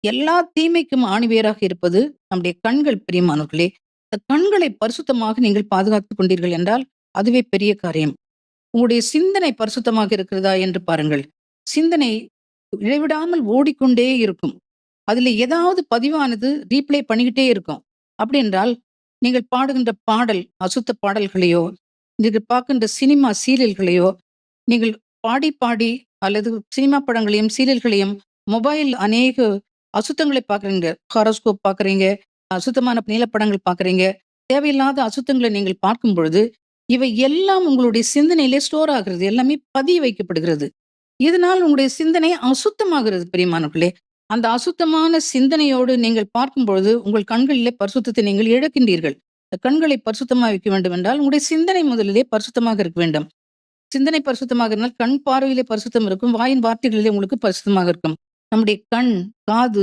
எல்லா தீமைக்கும் ஆணிவேராக இருப்பது நம்முடைய கண்கள் பிரியமானவர்களே. இந்த கண்களை பரிசுத்தமாக நீங்கள் பாதுகாத்துக் கொண்டீர்கள் என்றால், அதுவே பெரிய காரியம். உங்களுடைய சிந்தனை பரிசுத்தமாக இருக்கிறதா என்று பாருங்கள். சிந்தனை இடைவிடாமல் ஓடிக்கொண்டே இருக்கும். அதில் ஏதாவது பதிவானது ரீப்ளே பண்ணிக்கிட்டே இருக்கும். அப்படி என்றால், நீங்கள் பாடுகின்ற பாடல், அசுத்த பாடல்களையோ, நீங்கள் பார்க்கின்ற சினிமா சீரியல்களையோ, நீங்கள் பாடி பாடி அல்லது சினிமா படங்களையும், சீரியல்களையும், மொபைல் அநேக அசுத்தங்களை பார்க்குறீங்க. ஹாரோஸ்கோப் பார்க்குறீங்க, அசுத்தமான நீலப்படங்கள் பார்க்குறீங்க. தேவையில்லாத அசுத்தங்களை நீங்கள் பார்க்கும் பொழுது, இவை எல்லாம் உங்களுடைய சிந்தனையிலே ஸ்டோர் ஆகிறது. எல்லாமே பதிய வைக்கப்படுகிறது. இதனால் உங்களுடைய சிந்தனை அசுத்தமாகிறது பிரியமானவர்களே. அந்த அசுத்தமான சிந்தனையோடு நீங்கள் பார்க்கும்பொழுது, உங்கள் கண்களிலே பரிசுத்தத்தை நீங்கள் இழக்கின்றீர்கள். இந்த கண்களை பரிசுத்தமாக வைக்க வேண்டும் என்றால், உங்களுடைய சிந்தனை முதலிலே பரிசுத்தமாக இருக்க வேண்டும். சிந்தனை பரிசுத்தமாக இருந்தால், கண் பார்வையிலே பரிசுத்தம் இருக்கும். வாயின் வார்த்தைகளிலே உங்களுக்கு பரிசுத்தமாக இருக்கும். நம்முடைய கண், காது